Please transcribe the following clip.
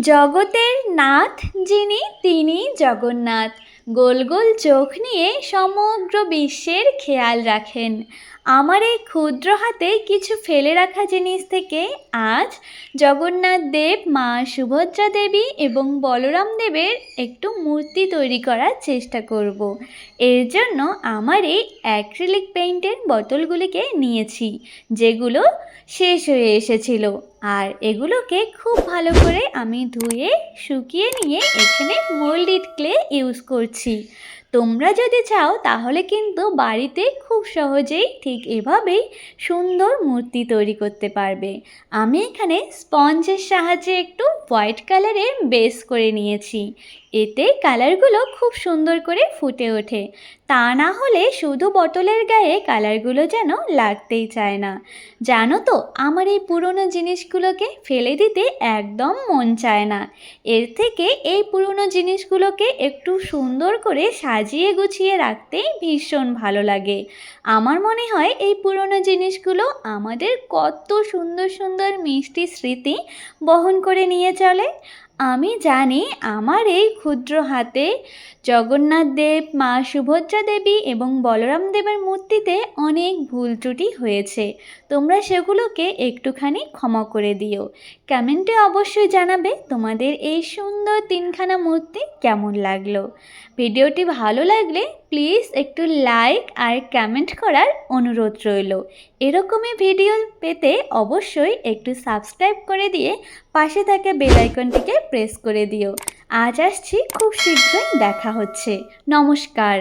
জগতের নাথ যিনি তিনি জগন্নাথ। গোল গোল চোখ নিয়ে সমগ্র বিশ্বের খেয়াল রাখেন। আমার এই ক্ষুদ্র হাতে কিছু ফেলে রাখা জিনিস থেকে আজ জগন্নাথ দেব, মা সুভদ্রা দেবী এবং বলরাম দেবের একটু মূর্তি তৈরি করার চেষ্টা করব। এর জন্য আমার এই অ্যাক্রিলিক পেইন্টের বোতলগুলিকে নিয়েছি, যেগুলো শেষ হয়ে এসেছিল আর এগুলোকে খুব ভালো করে আমি ধুয়ে, শুকিয়ে নিয়ে এখানে মোল্ডিড ক্লে ইউজ করছি তোমরা যদি চাও, তাহলে কিন্তু বাড়িতে খুব সহজেই ঠিক এভাবেই সুন্দর মূর্তি তৈরি করতে পারবে। আমি এখানে স্পঞ্জের সাহায্যে একটু হোয়াইট কালারের বেস করে নিয়েছি। এতে কালারগুলো খুব সুন্দর করে ফুটে ওঠে। তা না হলে শুধু বোতলের গায়ে কালারগুলো যেন লাগতেই চায় না। জানো তো, আমার এই পুরনো জিনিসগুলোকে ফেলে দিতে একদম মন চায় না। এর থেকে এই পুরনো জিনিসগুলোকে একটু সুন্দর করে সাজিয়ে গুছিয়ে রাখতে ভীষণ ভালো লাগে। আমার মনে হয় এই পুরনো জিনিসগুলো আমাদের কত সুন্দর সুন্দর মিষ্টি স্মৃতি বহন করে নিয়ে চলে। আমি জানি আমার এই ক্ষুদ্র হাতে জগন্নাথ দেব, মা সুভদ্রা দেবী এবং বলরাম দেবের মূর্তিতে অনেক ভুল ত্রুটি হয়েছে। তোমরা সেগুলোকে একটুখানি ক্ষমা করে দিও। কমেন্টে অবশ্যই জানাবে তোমাদের এই সুন্দর তিনখানা মূর্তি কেমন লাগল। ভিডিওটি ভালো লাগলে প্লিজ একটু লাইক আর কমেন্ট করার অনুরোধ রইল। এরকমই ভিডিও পেতে অবশ্যই একটু সাবস্ক্রাইব করে দিয়ে পাশে থাকা বেল আইকনটিকে প্রেস করে দিও। আজ আসছি খুব শীঘ্রই দেখা হচ্ছে। নমস্কার।